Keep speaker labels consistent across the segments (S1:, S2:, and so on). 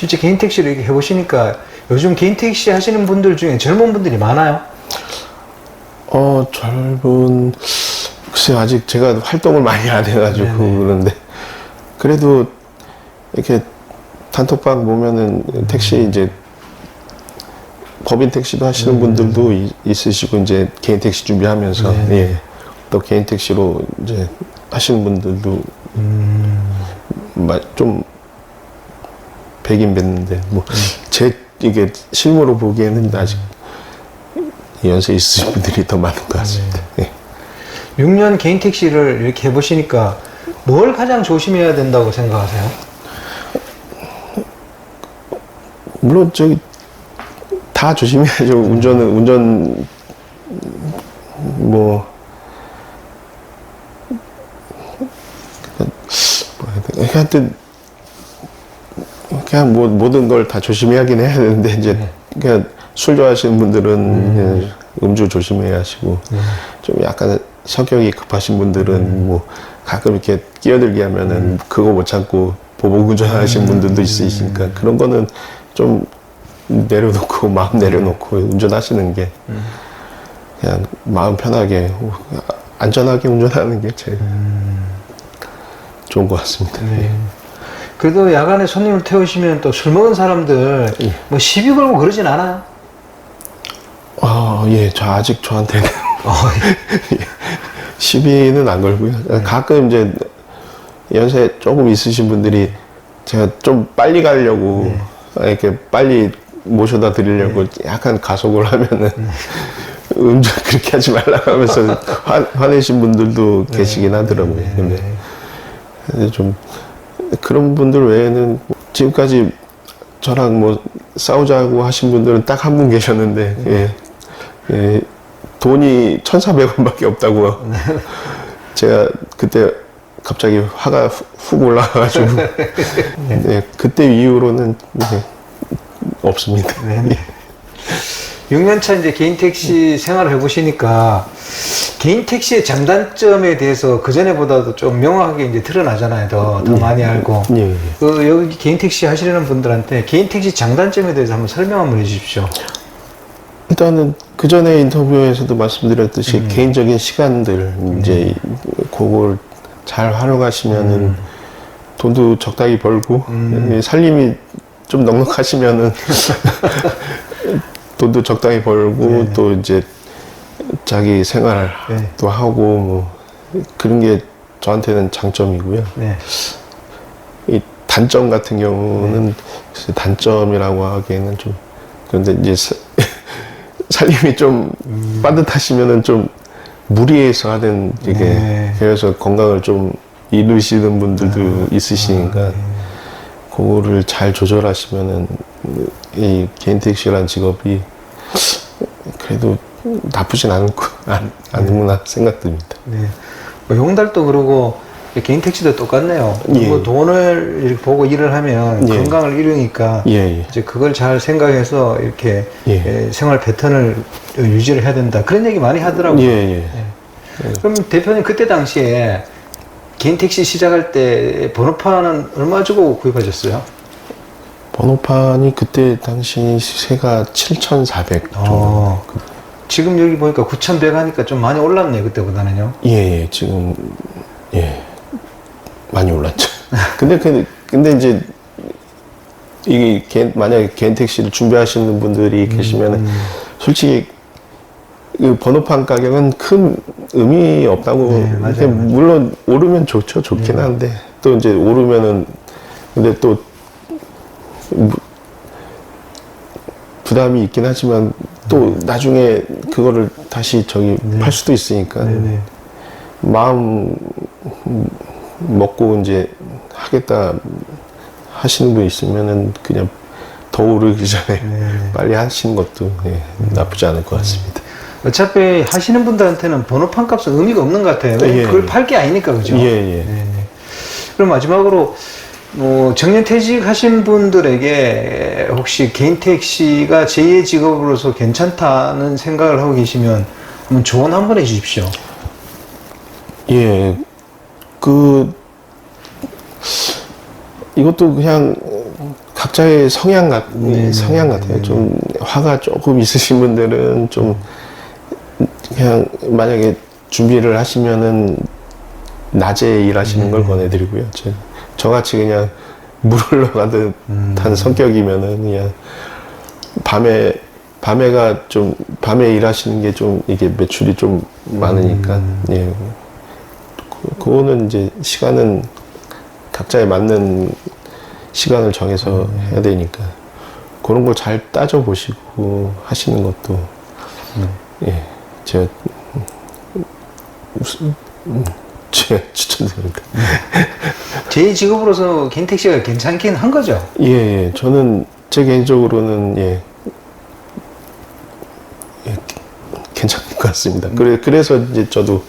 S1: 실제 개인 택시를 이렇게 해보시니까 요즘 개인 택시 하시는 분들 중에 젊은 분들이 많아요.
S2: 어, 젊은, 글쎄, 아직 제가 활동을 많이 안 해가지고
S1: 네네.
S2: 그런데, 그래도 이렇게 단톡방 보면은 택시 이제, 법인 택시도 하시는 분들도 이- 있으시고, 이제 개인 택시 준비하면서,
S1: 네네.
S2: 예. 또 개인 택시로 이제 하시는 분들도 마- 좀 배긴 뵀는데, 뭐, 제, 이게 실무로 보기에는 아직 연세 있으신 분들이 더 많은 것 같습니다. 예.
S1: 6년 개인 택시를 이렇게 해보시니까 뭘 가장 조심해야 된다고 생각하세요?
S2: 물론 저기 다 조심해야죠. 운전은 운전 뭐? 하여튼 그냥 뭐 모든 걸 다 조심해야긴 해야 되는데 이제 그냥 술 좋아하시는 분들은 그냥 음주 조심해야 하시고 좀 약간 성격이 급하신 분들은 뭐 가끔 이렇게 끼어들게 하면은 그거 못 참고 보복 운전하시는 분들도 있으시니까 그런 거는 좀 내려놓고 마음 내려놓고 운전하시는 게 그냥 마음 편하게 안전하게 운전하는 게 제일 좋은 것 같습니다. 예.
S1: 그래도 야간에 손님을 태우시면 또 술 먹은 사람들
S2: 예.
S1: 뭐 시비 걸고 그러진 않아요?
S2: 아, 예, 저 아직 저한테는
S1: 어,
S2: 시비는 안 걸고요. 가끔 이제 연세 조금 있으신 분들이 제가 좀 빨리 가려고 이렇게 빨리 모셔다 드리려고 약간 가속을 하면은 음주 그렇게 하지 말라고 하면서 화, 화내신 분들도 계시긴 하더라고요. 근데 좀 그런 분들 외에는 지금까지 저랑 뭐 싸우자고 하신 분들은 딱 한 분 계셨는데 예, 예, 돈이 1,400원밖에 없다고요. 제가 그때 갑자기 화가 후- 훅 올라가가지고 네, 그때 이후로는 네, 없습니다.
S1: 네. 6년차 이제 개인 택시 생활을 해보시니까 개인 택시의 장단점에 대해서 그 전에보다도 좀 명확하게 이제 드러나잖아요. 더, 더 많이 알고.
S2: 예, 예.
S1: 그 여기 개인 택시 하시려는 분들한테 개인 택시 장단점에 대해서 한번 설명 한번 해주십시오.
S2: 일단은 그 전에 인터뷰에서도 말씀드렸듯이 개인적인 시간들 이제 그걸 잘 활용하시면은 돈도 적당히 벌고 예, 살림이 좀 넉넉하시면은 돈도 적당히 벌고 또 이제 자기 생활도
S1: 네.
S2: 하고 뭐 그런 게 저한테는 장점이고요.
S1: 네.
S2: 이 단점 같은 경우는 글쎄 단점이라고 하기에는 좀 그런데 이제 사- 살림이 좀 빠듯하시면은 좀 무리해서 하는 이게
S1: 네.
S2: 그래서 건강을 좀 잃으시는 분들도 있으시니까 그거를 잘 조절하시면은 이 개인 택시라는 직업이 그래도 나쁘진 거 안- 않구나 생각됩니다.
S1: 네. 뭐 용달도 그러고 개인 택시도 똑같네요.
S2: 예.
S1: 뭐 돈을 이렇게 보고 일을 하면
S2: 예.
S1: 건강을 잃으니까
S2: 예, 예.
S1: 이제 그걸 잘 생각해서 이렇게
S2: 예.
S1: 예, 생활 패턴을 유지를 해야 된다. 그런 얘기 많이 하더라고요.
S2: 예, 예.
S1: 그럼 대표님 그때 당시에 개인 택시 시작할 때 번호판은 얼마 주고 구입하셨어요?
S2: 번호판이 그때 당시 시세가 7,400 정도.
S1: 어, 지금 여기 보니까 9,100 하니까 좀 많이 올랐네요. 그때보다는요.
S2: 예, 예, 지금, 예, 많이 올랐죠. 근데, 근데, 근데 이제, 이게, 개인, 만약에 개인 택시를 준비하시는 분들이 계시면, 솔직히, 그 번호판 가격은 큰 의미 없다고.
S1: 네, 맞아요,
S2: 근데 물론, 오르면 좋죠. 좋긴 한데, 또 이제 오르면은, 근데 또, 무- 부담이 있긴 하지만, 또 나중에 그거를 다시 저기 팔 수도 있으니까.
S1: 네네.
S2: 마음 먹고 이제 하겠다 하시는 분 있으면은 그냥 더 오르기 전에
S1: 네.
S2: 빨리 하시는 것도 예, 나쁘지 않을 것 같습니다.
S1: 어차피 하시는 분들한테는 번호판 값은 의미가 없는 것 같아요.
S2: 예,
S1: 그걸
S2: 예.
S1: 팔게 아니니까, 그죠?
S2: 예, 예.
S1: 네, 네. 그럼 마지막으로, 뭐, 정년 퇴직 하신 분들에게 혹시 개인 택시가 제2의 직업으로서 괜찮다는 생각을 하고 계시면 한번 조언 한번 해 주십시오.
S2: 예, 그 이것도 그냥 각자 각자의 성향 같
S1: 네,
S2: 성향
S1: 네,
S2: 같아요.
S1: 네,
S2: 좀 화가 조금 있으신 분들은 좀 그냥 만약에 준비를 하시면은 낮에 일하시는
S1: 네.
S2: 걸 권해드리고요. 저, 저같이 그냥 물 흘러가듯
S1: 음.
S2: 한 성격이면은 그냥 밤에 밤에가 좀 밤에 일하시는 게 좀 이게 매출이 좀 많으니까
S1: 음.
S2: 예 그, 그거는 이제 시간은 각자에 맞는 시간을 정해서
S1: 음.
S2: 해야 되니까 그런 걸 잘 따져 보시고 하시는 것도
S1: 네.
S2: 예 제가 우선 음, 제가 추천드립니다.
S1: 제 직업으로서 개인 택시가 괜찮긴 한 거죠.
S2: 예, 예. 저는 제 개인적으로는 예, 예, 괜찮은 것 같습니다. 그래 그래서 이제 저도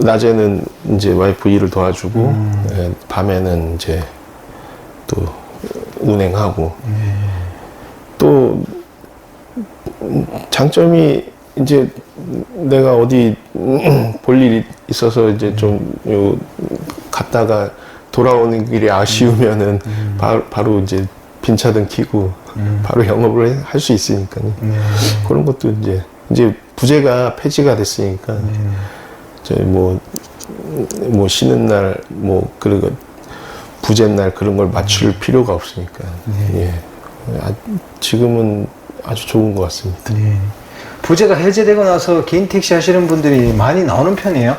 S2: 낮에는 이제 와이프 일을 도와주고 예, 밤에는 이제 또 운행하고 또 장점이 이제 내가 어디 볼 일이 있어서 이제 좀 요 갔다가 돌아오는 길이 아쉬우면은 바, 바로 이제 빈차등 켜고 바로 영업을 할 수 있으니까요.
S1: 네.
S2: 그런 것도 이제 이제 부재가 폐지가 됐으니까 저희 뭐, 뭐 쉬는 날, 뭐, 그리고 부재 날 그런 걸 맞출 필요가 없으니까. 예. 아, 지금은 아주 좋은 것 같습니다.
S1: 네. 부재가 해제되고 나서 개인 택시 하시는 분들이 많이 나오는 편이에요.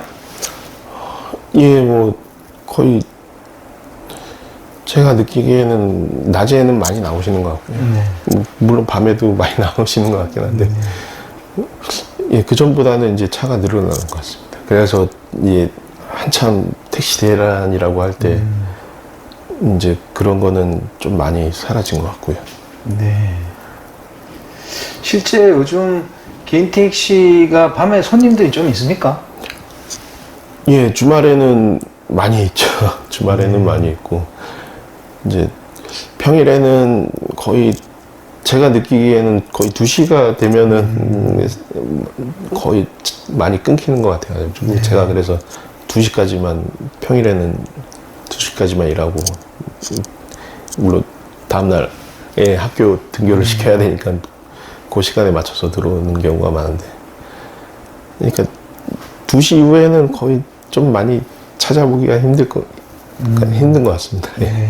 S2: 예, 뭐, 거의, 제가 느끼기에는 낮에는 많이 나오시는 것 같고요.
S1: 네.
S2: 뭐, 물론 밤에도 많이 나오시는 것 같긴 한데, 예, 그 전보다는 이제 차가 늘어나는 것 같습니다. 그래서, 예, 한참 택시 대란이라고 할 때, 이제 그런 거는 좀 많이 사라진 것 같고요.
S1: 네. 실제 요즘 개인 택시가 밤에 손님들이 좀 있습니까?
S2: 예, 주말에는 많이 있죠. 주말에는 많이 있고, 이제 평일에는 거의 제가 느끼기에는 거의 2시가 되면은 음, 거의 많이 끊기는 것 같아요. 좀 제가 그래서 2시까지만 평일에는 2시까지만 일하고 물론 다음날 에 학교 등교를 시켜야 되니까 그 시간에 맞춰서 들어오는 경우가 많은데 그러니까 2시 이후에는 거의 좀 많이 찾아보기가 힘들 거 힘든 것 같습니다. 예.
S1: 네.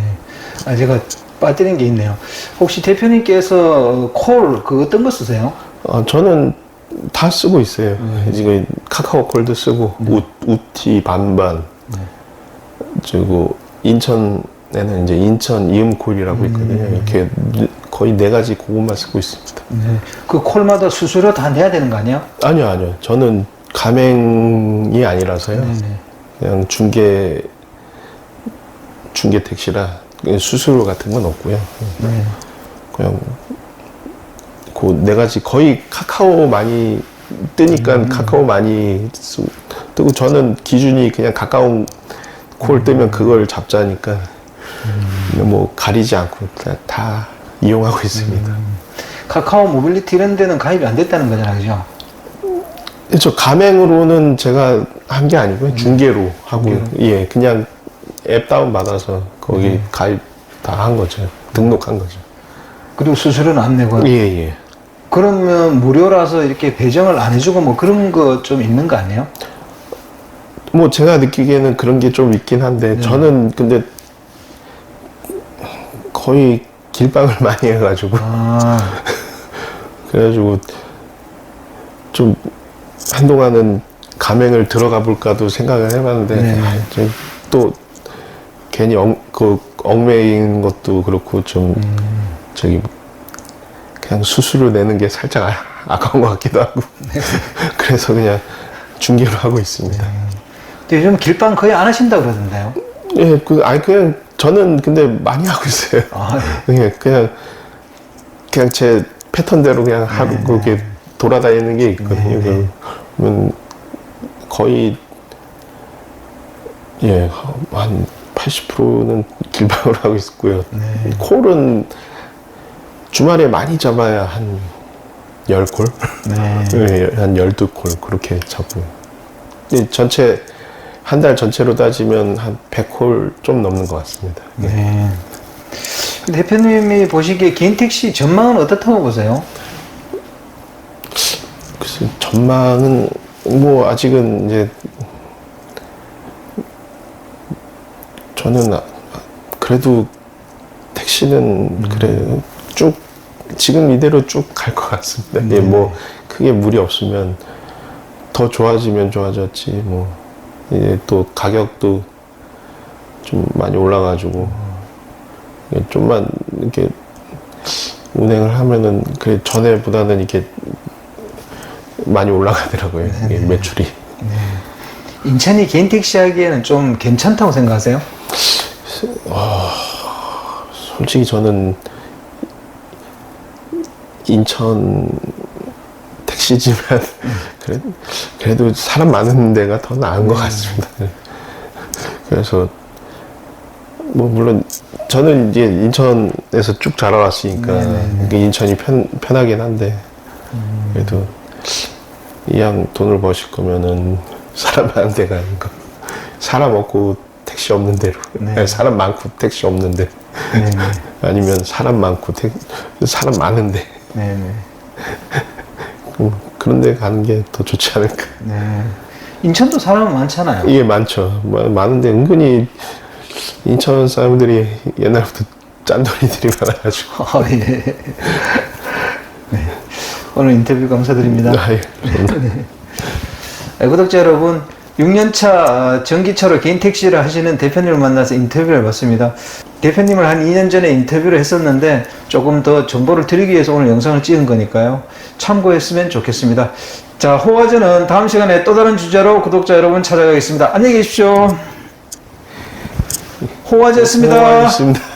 S1: 아, 제가 빠뜨린 게 있네요. 혹시 대표님께서 콜, 그 어떤 거 쓰세요?
S2: 어, 저는 다 쓰고 있어요. 지금 카카오 콜도 쓰고 우, 우티 반반 그리고 인천에는 이제 인천 이음콜이라고 있거든요. 이렇게 거의 네 가지 그것만 쓰고 있습니다.
S1: 네. 그 콜마다 수수료 다 내야 되는 거 아니에요?
S2: 아니요, 아니요. 저는 가맹이 아니라서요.
S1: 네네.
S2: 그냥 중개 중개 택시라 수수료 같은 건 없고요.
S1: 네.
S2: 그냥 그 네 가지 거의 카카오 많이 뜨니까 카카오 많이 쓰, 뜨고 저는 기준이 그냥 가까운 콜 뜨면 그걸 잡자니까 뭐 가리지 않고 다 이용하고 있습니다.
S1: 카카오 모빌리티 이런 데는 가입이 안 됐다는 거잖아요, 그죠?
S2: 저 가맹으로는 제가 한 게 아니고요. 중개로 하고 예 그냥 앱 다운 받아서 거기 가입 다 한 거죠. 등록한 거죠.
S1: 그리고 수수료는 안 내고요.
S2: 예 예.
S1: 그러면 무료라서 이렇게 배정을 안 해주고 뭐 그런 거 좀 있는 거 아니에요?
S2: 뭐 제가 느끼기에는 그런 게 좀 있긴 한데 저는 근데 거의 길방을 많이 해가지고
S1: 아,
S2: 그래가지고 좀 한동안은 가맹을 들어가 볼까도 생각을 해봤는데
S1: 네.
S2: 아, 좀또 괜히 엉, 그 얽매인 것도 그렇고 좀 저기 그냥 수수료 내는 게 살짝 아, 아까운 것 같기도 하고 그래서 그냥 중개로 하고 있습니다.
S1: 근데 요즘 길방 거의 안 하신다 그러던데요?
S2: 예, 그 아니 그냥 저는 근데 많이 하고 있어요.
S1: 아,
S2: 예, 그냥 그냥 제 패턴대로 그냥 하루 그렇게 돌아다니는 게 있거든요.
S1: 네,
S2: 그러면 거의 예, 한 80%는 길방으로 하고 있고요.
S1: 네.
S2: 콜은 주말에 많이 잡아야 한 10콜?
S1: 네.
S2: 예, 한 12콜 그렇게 잡고요. 이 전체 한 달 전체로 따지면 한 100콜 좀 넘는 것 같습니다.
S1: 네. 대표님이 보시기에 개인 택시 전망은 어떻다고 보세요?
S2: 글쎄, 전망은 뭐 아직은 이제 저는 아- 그래도 택시는 그래 쭉 지금 이대로 쭉 갈 것 같습니다. 예, 뭐 크게 무리 없으면 더 좋아지면 좋아졌지 뭐 이제 또 가격도 좀 많이 올라가지고 예, 좀만 이렇게 운행을 하면은 그 전에보다는 이렇게 많이 올라가더라고요. 이게 매출이.
S1: 인천이 개인 택시 하기에는 좀 괜찮다고 생각하세요?
S2: 솔직히 저는 인천 택 시지만 그래, 그래도 사람 많은 데가 더 나은 것 같습니다. 그래서 뭐 물론 저는 이제 인천에서 쭉 자라왔으니까 이게 인천이 편, 편하긴 한데 그래도 이왕 돈을 버실 거면은 사람 많은 데 가는 거 사람 없고 택시 없는 데로
S1: 네.
S2: 사람 많고 택시 없는 데
S1: 네네.
S2: 아니면 사람 많고 택, 사람 많은데. 음, 그런 데 가는 게 더 좋지 않을까
S1: 네. 인천도 사람 많잖아요.
S2: 이게 많죠 뭐, 많은데 은근히 인천 사람들이 옛날부터 짠돌이들이 많아가지고
S1: 아, 예. 네. 오늘 인터뷰 감사드립니다.
S2: 아유, 감사합니다.
S1: 네, 구독자 여러분, 6년차 전기차로 개인 택시를 하시는 대표님을 만나서 인터뷰를 해봤습니다. 대표님을 한 2년 전에 인터뷰를 했었는데 조금 더 정보를 드리기 위해서 오늘 영상을 찍은 거니까요. 참고했으면 좋겠습니다. 자, 호화전은 다음 시간에 또 다른 주제로 구독자 여러분 찾아가겠습니다. 안녕히 계십시오. 호화제였습니다.
S2: 고맙습니다.